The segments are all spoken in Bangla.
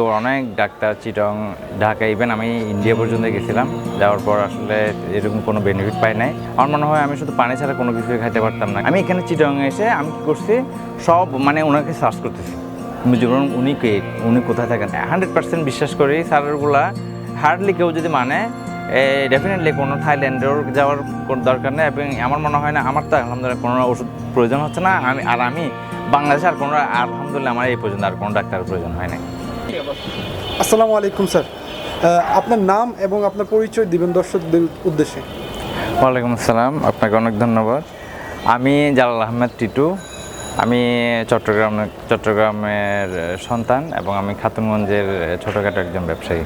অনেক, ডাক্তার চিটং, ঢাকা ইভেন আমি ইন্ডিয়া পর্যন্ত গেছিলাম। যাওয়ার পর আসলে এরকম কোনো বেনিফিট পাই নাই। আমার মনে হয় আমি শুধু পানি ছাড়া কোনো কিছুই খাইতে পারতাম না। আমি এখানে চিটং এসে আমি কি করছি, সব মানে ওনাকে সার্চ করতেছি। যেমন উনি কে? উনি কোথায় থাকেন? হান্ড্রেড পার্সেন্ট বিশ্বাস করি স্যারেরগুলা। হার্ডলি কেউ যদি মানে ডেফিনেটলি কোনো থাইল্যান্ডের যাওয়ার দরকার নেই এবং আমার মনে হয় না, আমার তো আলহামদুলিল্লাহ কোনো ওষুধ প্রয়োজন হচ্ছে না। আমি, আর আমি বাংলাদেশে আর কোনো, আলহামদুলিল্লাহ আমার এই পর্যন্ত আর কোনো ডাক্তারের প্রয়োজন হয় না আসসালামু আলাইকুম স্যার। আপনার নাম এবং আপনার পরিচয় দিবেন দর্শকদের উদ্দেশ্যে। ওয়ালাইকুম আসসালাম আপনাকে অনেক ধন্যবাদ। আমি জালাল আহমেদ টিটু। আমি চট্টগ্রাম চট্টগ্রামের সন্তান এবং আমি খাতুনগঞ্জের ছোটোখাটো একজন ব্যবসায়ী।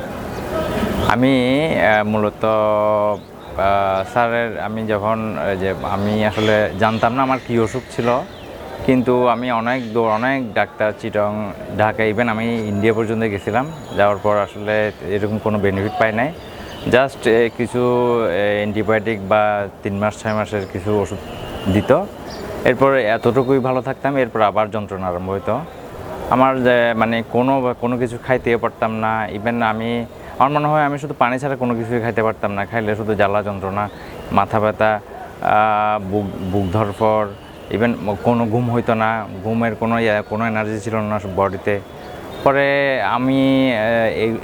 আমি মূলত স্যারের আমি যখন যে আমি আসলে জানতাম না আমার কী অসুখ ছিল কিন্তু আমি অনেক দৌড় অনেক ডাক্তার চিটং, ঢাকা ইভেন আমি ইন্ডিয়া পর্যন্ত গেছিলাম। যাওয়ার পর আসলে এরকম কোনো বেনিফিট পাই নাই। জাস্ট কিছু অ্যান্টিবায়োটিক বা তিন মাস, ছয় মাসের কিছু ওষুধ দিত। এরপর এতটুকুই ভালো থাকতাম, এরপর আবার যন্ত্রণা আরম্ভ হতো আমার মানে কোনো কোনো কিছু খাইতে পারতাম না। ইভেন আমি, আমার মনে হয় আমি শুধু পানি ছাড়া কোনো কিছুই খাইতে পারতাম না। খাইলে শুধু জ্বালা যন্ত্রণা, মাথা ব্যথা বুক বুক ধরফর ইভেন কোনো ঘুম হইতো না, ঘুমের কোনো কোনো এনার্জি ছিল না বডিতে। পরে আমি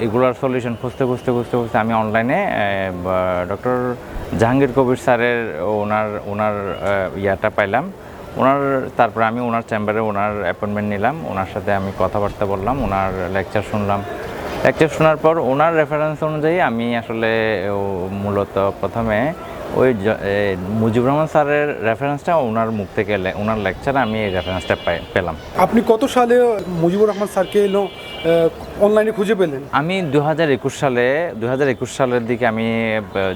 এগুলোর সলিউশন খুঁজতে খুঁজতে খুঁজতে খুঁজতে আমি অনলাইনে ডক্টর জাহাঙ্গীর কবির স্যারের ওনার ওনার ইয়াটা পাইলাম। ওনার, তারপরে আমি ওনার চেম্বারে ওনার অ্যাপয়েন্টমেন্ট নিলাম। ওনার সাথে আমি কথাবার্তা বললাম, ওনার লেকচার শুনলাম। লেকচার শোনার পর ওনার রেফারেন্স অনুযায়ী আমি আসলে মূলত প্রথমে ওই মুজিবুর রহমান স্যারের রেফারেন্সটা ওনার মুখ থেকে ওনার লেকচারে আমি এই রেফারেন্সটা পাই- পেলাম। আপনি কত সালে মুজিবুর রহমান স্যারকে এলো অনলাইনে খুঁজে পেলেন? আমি দু হাজার একুশ সালে দু হাজার একুশ সালের দিকে আমি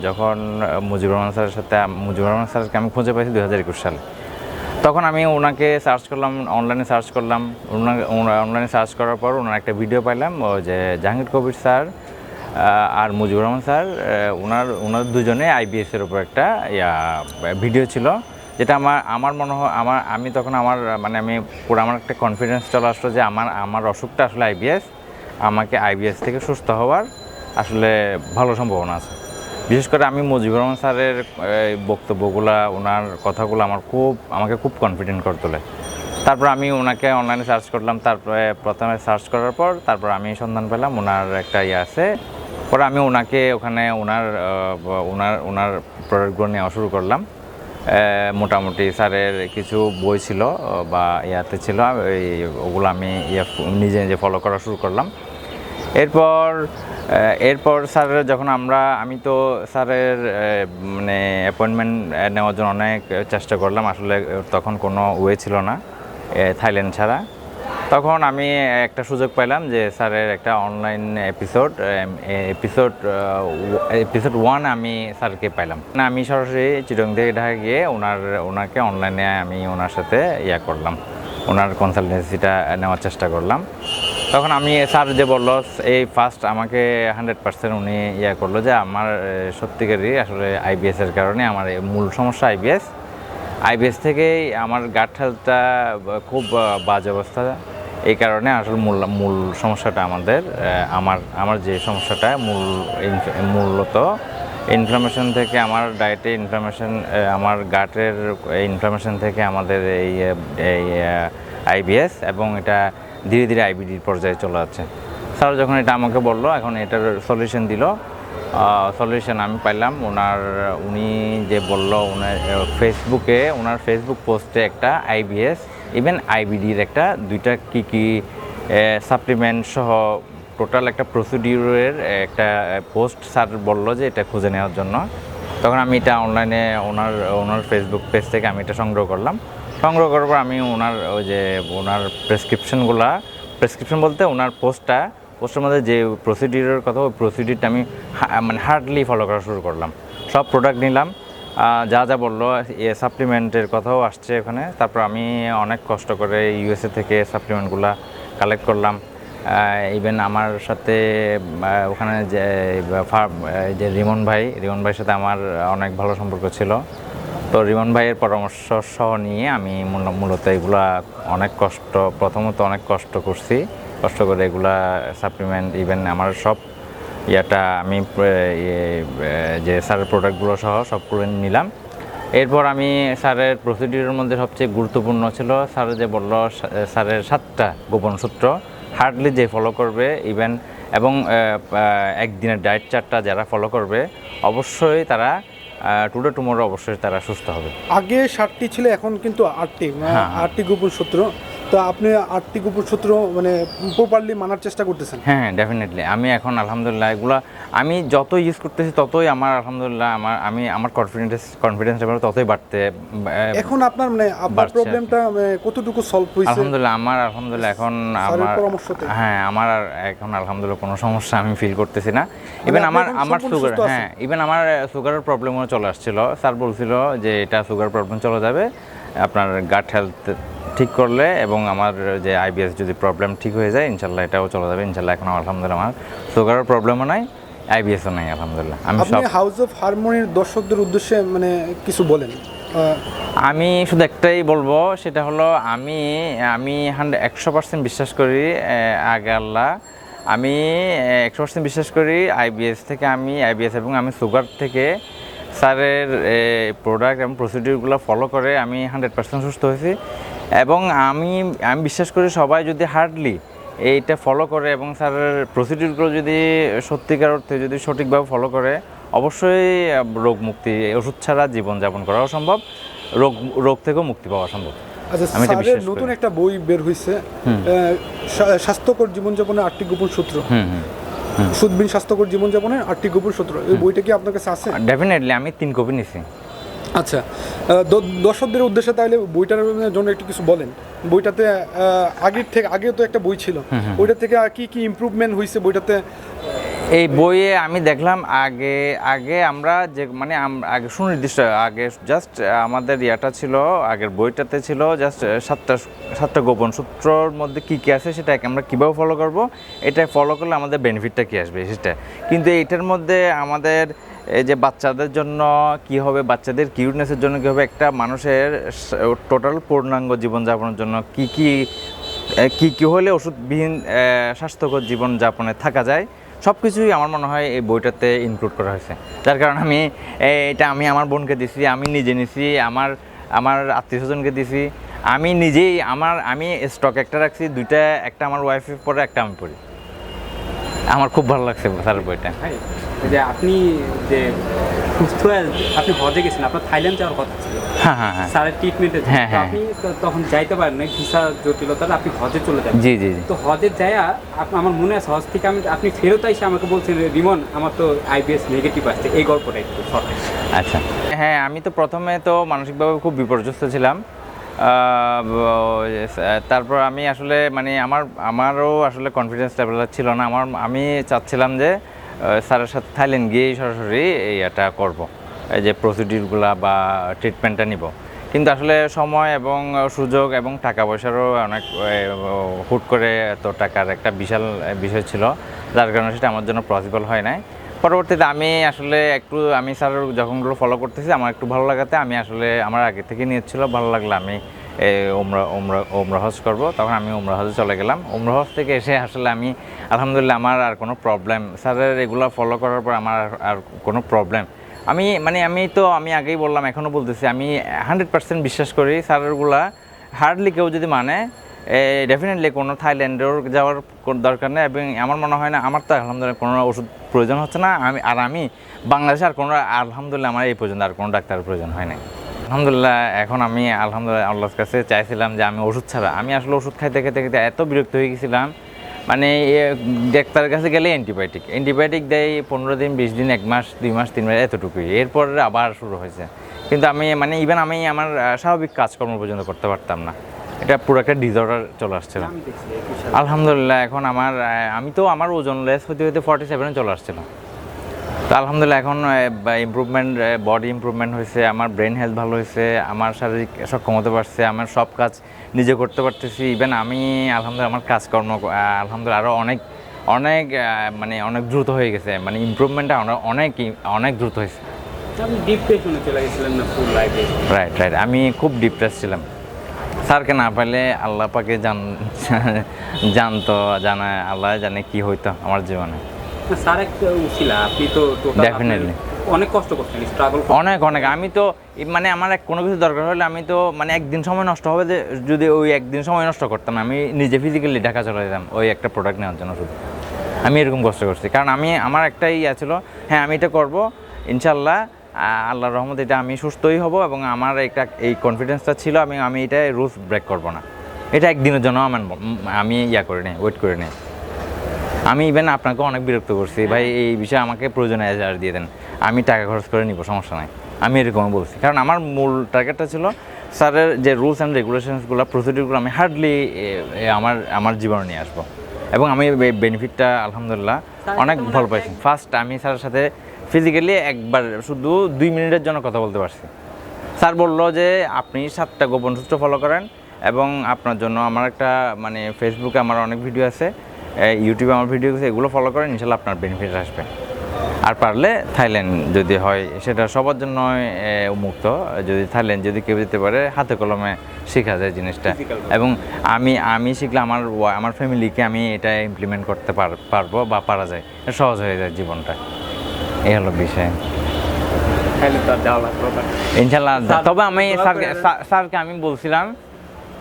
যখন মুজিবুর রহমান স্যারের সাথে মুজিবুর রহমান স্যারকে আমি খুঁজে পাইছি দু হাজার একুশ সালে। তখন আমি ওনাকে সার্চ করলাম অনলাইনে সার্চ করলাম। অনলাইনে সার্চ করার পর ওনার একটা ভিডিও পাইলাম যে জাহাঙ্গীর কবির স্যার আর মুজিবুর রহমান স্যার ওনার ওনার দুজনে আইবিএস এর উপর একটা ভিডিও ছিল, যেটা আমার আমার মনে হয়, আমার, আমি তখন আমার মানে আমি পুরো আমার একটা কনফিডেন্স চলে আসলো যে আমার আমার অসুখটা আসলে আইবিএস আমাকে আইবিএস থেকে সুস্থ হওয়ার আসলে ভালো সম্ভাবনা আছে। বিশেষ করে আমি মুজিবুর রহমান স্যারের বক্তব্যগুলা ওনার কথাগুলো আমার খুব, আমাকে খুব কনফিডেন্ট করে তোলে। তারপর আমি ওনাকে অনলাইনে সার্চ করলাম, তারপরে প্রথমে সার্চ করার পর, তারপর আমি সন্ধান পেলাম ওনার একটা ইয়ে আছে পরে আমি ওনাকে ওখানে ওনার ওনার ওনার প্রোডাক্টগুলো নেওয়া শুরু করলাম। মোটামুটি স্যারের কিছু বই ছিল বা ইয়াতে ছিল ওগুলো আমি ইয়ে নিজে নিজে ফলো করা শুরু করলাম। এরপর এরপর স্যারের যখন আমরা, আমি তো স্যারের মানে অ্যাপয়েন্টমেন্ট নেওয়ার জন্য অনেক চেষ্টা করলাম। আসলে তখন কোনো ওয়ে ছিল না থাইল্যান্ড ছাড়া। তখন আমি একটা সুযোগ পেলাম যে স্যারের একটা online episode episode episode one আমি স্যারকে পাইলাম। না, আমি সরাসরি চিটং থেকে ঢাকা গিয়ে ওনার, ওনাকে অনলাইনে আমি ওনার সাথে ইয়া করলাম। ওনার কনসালটেন্সিটা নেওয়ার চেষ্টা করলাম। তখন আমি স্যার যে বলল, এই ফার্স্ট আমাকে হান্ড্রেড পার্সেন্ট উনি ইয়া করল যে আমার সত্যিকারই আসলে আইবিএস এর কারণে আমার মূল সমস্যা আইবিএস আইবিএস থেকেই আমার গাট হেলথটা খুব বাজে অবস্থা। এই কারণে আসলে মূল মূল সমস্যাটা আমাদের আমার আমার যে সমস্যাটা মূল মূলত ইনফ্লামেশন থেকে আমার ডায়েটে ইনফ্লামেশন আমার গাটের ইনফ্লামেশন থেকে আমাদের এই এই আইবিএস এবং এটা ধীরে ধীরে আইবিডির পর্যায়ে চলে যাচ্ছে। স্যার যখন এটা আমাকে বলল, এখন এটার সলিউশন দিল সলিউশন আমি পাইলাম। ওনার উনি যে বলল ওনার ফেসবুকে ওনার ফেসবুক পোস্টে একটা আইবিএস ইভেন আইবিডির একটা, দুইটা কি কি সাপ্লিমেন্ট সহ টোটাল একটা প্রসিডিউরের একটা পোস্ট স্যার বলল যে এটা খুঁজে নেওয়ার জন্য। তখন আমি এটা অনলাইনে ওনার ওনার ফেসবুক পেজ থেকে আমি এটা সংগ্রহ করলাম। সংগ্রহ করার পর আমি ওনার ওই যে ওনার প্রেসক্রিপশনগুলা প্রেসক্রিপশন বলতে ওনার পোস্টটা মধ্যে যে প্রসিডিউরের কথা, ওই প্রসিডিউরটা আমি মানে হার্ডলি ফলো করা শুরু করলাম। সব প্রোডাক্ট নিলাম। যা যা বলল, এ সাপ্লিমেন্টের কথাও আসছে এখানে। তারপর আমি অনেক কষ্ট করে ইউএসএ থেকে সাপ্লিমেন্টগুলো কালেক্ট করলাম। ইভেন আমার সাথে ওখানে যে যে রিমন ভাই, রিমন ভাইয়ের সাথে আমার অনেক ভালো সম্পর্ক ছিল। তো রিমন ভাইয়ের পরামর্শ সহ নিয়ে আমি মূলত এগুলা অনেক কষ্ট, প্রথমত অনেক কষ্ট করছি। কষ্ট করে এগুলা সাপ্লিমেন্ট ইভেন আমার সব ইয়াটা আমি যে স্যারের প্রোডাক্টগুলো সহ সবগুলো নিলাম। এরপর আমি স্যারের প্রসিডিউরের মধ্যে সবচেয়ে গুরুত্বপূর্ণ ছিল স্যার যে বলল স্যারের সাতটা গোপন সূত্র হার্ডলি যে ফলো করবে ইভেন এবং একদিনের ডায়েট চার্টটা যারা ফলো করবে অবশ্যই তারা টুডে টুমোরো অবশ্যই তারা সুস্থ হবে। আগে ষাটটি ছিল এখন কিন্তু আটটি মানে হ্যাঁ, হ্যাঁ। আটটি গোপন সূত্র। তো আপনি আটটি গোপন সূত্র মানে প্রপারলি মানার চেষ্টা করতেছেন? হ্যাঁ ডেফিনেটলি আমি এখন আলহামদুলিল্লাহ এগুলো আমি যত ইউজ করতেছি ততই আমার আলহামদুলিল্লাহ আমার আমি আমার কনফিডেন্স কনফিডেন্স লেভেল ততই বাড়তে এখন আপনার মানে আপনার। প্রবলেমটা মানে কতটুকু সলভ হয়েছে? আলহামদুলিল্লাহ আমার আলহামদুলিল্লাহ এখন আমার হ্যাঁ আমার আর এখন আলহামদুলিল্লাহ কোনো সমস্যা আমি ফিল করতেছি না। ইভেন আমার আমার সুগার হ্যাঁ ইভেন আমার সুগারের প্রবলেমও চলে আসছিল। স্যার বলছিল যে এটা সুগার প্রবলেম চলে যাবে। আপনার গাট হেলথ ঠিক করলে এবং আমার যে আইবিএস যদি প্রবলেম ঠিক হয়ে যায় ইনশাল্লাহ এটাও চলে যাবে। ইনশাল্লাহ এখন আলহামদুলিল্লাহ আমার সুগারের প্রবলেমও নাই আইবিএসও নাই আলহামদুলিল্লাহ। আমি সব হাউস অফ হারমোনির দর্শকদের উদ্দেশ্যে মানে কিছু বলেন। আমি শুধু একটাই বলব সেটা হলো আমি আমি হান্ড্রেড একশো পার্সেন্ট বিশ্বাস করি আগে আল্লাহ। আমি একশো পার্সেন্ট বিশ্বাস করি আইবিএস থেকে আমি আইবিএস এবং আমি সুগার থেকে স্যারের প্রোডাক্ট এবং প্রসিডিউরগুলো ফলো করে আমি হান্ড্রেড পার্সেন্ট সুস্থ হয়েছি। এবং আমি আমি বিশ্বাস করি সবাই যদি হার্ডলি এইটা ফলো করে এবং স্যারের প্রসিডিউরগুলো যদি সত্যিকার অর্থে যদি সঠিকভাবে ফলো করে অবশ্যই রোগ মুক্তি ওষুধ ছাড়া জীবনযাপন করাও সম্ভব রোগ রোগ থেকেও মুক্তি পাওয়া সম্ভব আচ্ছা। নতুন একটা বই বের হয়েছে স্বাস্থ্যকর জীবনযাপনের আটটি গোপন সূত্র। সুদবিন স্বাস্থ্যকর জীবনযাপনের আটটি গোপন সূত্র। এই বইটা কি আপনার কাছে আছে? ডেফিনেটলি আমি তিন কপি নিছি। আচ্ছা দর্শকদের উদ্দেশ্যে তাহলে বইটার জন্য একটু কিছু বলেন। বইটাতে আগের থেকে আগে তো একটা বই ছিল। ওইটা থেকে আর কি কি ইম্প্রুভমেন্ট হয়েছে বইটাতে? এই বইয়ে আমি দেখলাম আগে আগে আমরা যে মানে আগে সুনির্দিষ্ট, আগে জাস্ট আমাদের ইয়াটা ছিল, আগের বইটাতে ছিল জাস্ট সাতটা সাতটা গোপন সূত্রর মধ্যে কী কী আছে সেটা আমরা কীভাবে ফলো করব এটা ফলো করলে আমাদের বেনিফিটটা কী আসবে সেটা। কিন্তু এইটার মধ্যে আমাদের এই যে বাচ্চাদের জন্য কি হবে, বাচ্চাদের কিউটনেসের জন্য কী হবে, একটা মানুষের টোটাল পূর্ণাঙ্গ জীবনযাপনের জন্য কি কি কি কি হলে ওষুধবিহীন স্বাস্থ্যকর জীবনযাপনে থাকা যায় সব কিছুই আমার মনে হয় এই বইটাতে ইনক্লুড করা হয়েছে। যার কারণে আমি এটা আমি আমার বোনকে দিছি, আমি নিজে নিছি, আমার আমার আত্মীয় স্বজনকে দিছি। আমি নিজেই আমার, আমি স্টক একটা রাখছি, দুইটা, একটা আমার ওয়াইফের পরে একটা আমি পড়ি। আমার খুব ভালো লাগছে স্যারের বইটা। যে আপনি যে সুস্থ হয়ে আপনি হজে গেছেন আপনার থাইল্যান্ড যাওয়ার কথা ছিল। হ্যাঁ হ্যাঁ হ্যাঁ। স্যারের ট্রিটমেন্টে হ্যাঁ, হ্যাঁ। আপনি তখন যাইতে পারেন না ভিসা জটিলতার আপনি হজে চলে যাবেন। জি জি তো হজে যায়া আমার মনে আছে হজ থেকে আমি আপনি ফেরত এসে আমাকে বলছেন রিমন আমার তো আইবিএস নেগেটিভ আসছে। এই গল্পটা একটু শর্ট। আচ্ছা। হ্যাঁ আমি তো প্রথমে তো মানসিকভাবে খুব বিপর্যস্ত ছিলাম। তারপর আমি আসলে মানে আমার, আমারও আসলে কনফিডেন্স লেভেল ছিল না। আমার, আমি চাচ্ছিলাম যে স্যারের সাথে থাইল্যান্ড গিয়েই সরাসরি এই এটা করব। এই যে প্রসিডিউরগুলা বা ট্রিটমেন্টটা নিব। কিন্তু আসলে সময় এবং সুযোগ এবং টাকা পয়সারও অনেক হুট করে এত টাকার একটা বিশাল বিষয় ছিল। যার কারণে সেটা আমার জন্য পসিবল হয় নাই। পরবর্তীতে আমি আসলে একটু, আমি স্যার যখনগুলো ফলো করতেছি, আমার একটু ভালো লাগাতে আমি আসলে আমার আগে থেকে নিয়েছিল ভালো লাগল আমি ওমরা ওমরা ওমরা হজ করব। তখন আমি ওমরা হজে চলে গেলাম। ওমরা হজ থেকে এসে আসলে আমি আলহামদুলিল্লাহ আমার আর কোনো প্রবলেম স্যারের এগুলো ফলো করার পর আমার আর- আর কোনো প্রবলেম আমি মানে আমি তো, আমি আগেই বললাম এখনও বলতেছি, আমি হান্ড্রেড পার্সেন্ট বিশ্বাস করি স্যারেরগুলা হার্ডলি কেউ যদি মানে ডেফিনেটলি কোনো থাইল্যান্ডেও যাওয়ার দরকার নেই এবং আমার মনে হয় না, আমার তো আলহামদুলিল্লাহ কোনো ওষুধ প্রয়োজন হচ্ছে না। আমি, আর আমি বাংলাদেশে আর কোনো, আলহামদুলিল্লাহ আমার এই পর্যন্ত আর কোনো ডাক্তারের প্রয়োজন হয় না আলহামদুলিল্লাহ, এখন আমি আলহামদুলিল্লাহ আল্লাহর কাছে চাইছিলাম যে আমি ওষুধ ছাড়া, আমি আসলে ওষুধ খাইতে খেতে খেতে এত বিরক্ত হয়ে গেছিলাম। মানে ডাক্তারের কাছে গেলে অ্যান্টিবায়োটিক অ্যান্টিবায়োটিক দেয় পনেরো দিন, বিশ দিন, এক মাস, দুই মাস, তিন মাস, এতটুকুই। এরপর আবার শুরু হয়েছে। কিন্তু আমি মানে ইভেন আমি আমার স্বাভাবিক কাজকর্ম পর্যন্ত করতে পারতাম না। এটা পুরো একটা ডিজর্ডার চলে আসছিল। আলহামদুলিল্লাহ এখন আমার আমি তো আমার ওজন লেস হতে হতে ফর্টি সেভেনে চলে আসছিল তো আলহামদুলিল্লাহ এখন ইমপ্রুভমেন্ট বডি ইমপ্রুভমেন্ট হয়েছে আমার ব্রেন হেলথ ভালো হয়েছে আমার শারীরিক সক্ষমতা বাড়ছে আমার সব কাজ নিজে করতে পারতেছি। ইভেন আমি আলহামদুলিল্লাহ আমার কাজকর্ম আলহামদুলিল্লাহ আরও অনেক অনেক মানে অনেক দ্রুত হয়ে গেছে। মানে ইমপ্রুভমেন্টটা অনেক অনেক দ্রুত হয়েছে। রাইট রাইট আমি খুব ডিপ্রেস ছিলাম। স্যারকে না পাইলে আল্লাহ পাকে জান জানতো জানা আল্লাহ জানে কি হইতো আমার জীবনে। স্যার একটা উছিলা আপনি তো টোটাল অনেক কষ্ট স্ট্রাগল অনেক অনেক। আমি তো মানে আমার এক কোনো কিছু দরকার হলে আমি তো মানে একদিন সময় নষ্ট হবে যে যদি ওই একদিন সময় নষ্ট করতাম আমি নিজে ফিজিক্যালি ঢাকা চলে যেতাম ওই একটা প্রোডাক্ট নেওয়ার জন্য শুধু। আমি এরকম কষ্ট করছি। কারণ আমি আমার একটা ইয়ে ছিল হ্যাঁ আমি এটা করব ইনশাল্লাহ আল্লাহর রহমত এটা আমি সুস্থই হব এবং আমার একটা এই কনফিডেন্সটা ছিল আমি আমি এটা রুলস ব্রেক করব না। এটা একদিনের জন্য আমার আমি ইয়া করে নিই ওয়েট করে নিই। আমি ইভেন আপনাকে অনেক বিরক্ত করছি। ভাই এই বিষয়ে আমাকে প্রয়োজনে এজার দিয়ে দেন। আমি টাকা খরচ করে নিব সমস্যা নাই। আমি এরকম বলছি। কারণ আমার মূল টার্গেটটা ছিল স্যারের যে রুলস অ্যান্ড রেগুলেশনসগুলো প্রসিডিউরগুলো আমি হার্ডলি আমার আমার জীবনে নিয়ে আসব। এবং আমি বেনিফিটটা আলহামদুলিল্লাহ অনেক ভালো পাইছি। ফার্স্ট আমি স্যারের সাথে ফিজিক্যালি একবার শুধু দুই মিনিটের জন্য কথা বলতে পারছি। স্যার বলল যে আপনি সাতটা গোপন সূত্র ফলো করেন এবং আপনার জন্য আমার একটা মানে ফেসবুকে আমার অনেক ভিডিও আছে ইউটিউবে আমার ভিডিও আছে এগুলো ফলো করেন ইনশাল্লাহ আপনার বেনিফিট আসবে। আর পারলে থাইল্যান্ড যদি হয় সেটা সবার জন্য উন্মুক্ত। যদি থাইল্যান্ড যদি কেউ যেতে পারে হাতে কলমে শেখা যায় জিনিসটা। এবং আমি আমি শিখলে আমার আমার ফ্যামিলিকে আমি এটা ইমপ্লিমেন্ট করতে পার- পারব বা পারা যায়। সহজ হয়ে যায় জীবনটা। এই হলো বিষয়। ইনশাল্লাহ তবে আমি স্যারকে স্যারকে আমি বলছিলাম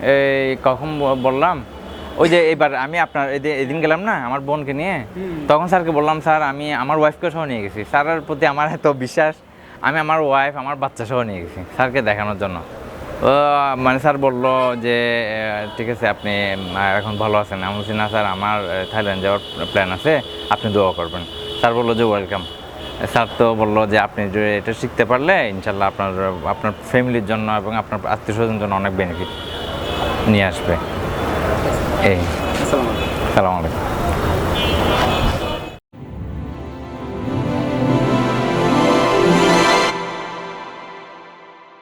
এই কখন বললাম ওই যে এবার আমি আপনার এদি- এদিন গেলাম না আমার বোনকে নিয়ে তখন স্যারকে বললাম স্যার আমি আমার ওয়াইফকে সহ নিয়ে গেছি। স্যারের প্রতি আমার এত বিশ্বাস আমি আমার ওয়াইফ আমার বাচ্চা সহ নিয়ে গেছি স্যারকে দেখানোর জন্য। ও মানে স্যার বলল যে ঠিক আছে আপনি এখন ভালো আছেন। আমি বলছি না স্যার আমার থাইল্যান্ড যাওয়ার প্ল্যান আছে আপনি দোয়া করবেন। স্যার বলল যে ওয়েলকাম। স্যার তো বলল যে আপনি যে এটা শিখতে পারলে ইনশাল্লাহ আপনার আপনার ফ্যামিলির জন্য এবং আপনার আত্মীয় স্বজনের জন্য অনেক বেনিফিট নিয়ে আসবে। এই। সালাম আলাইকুম।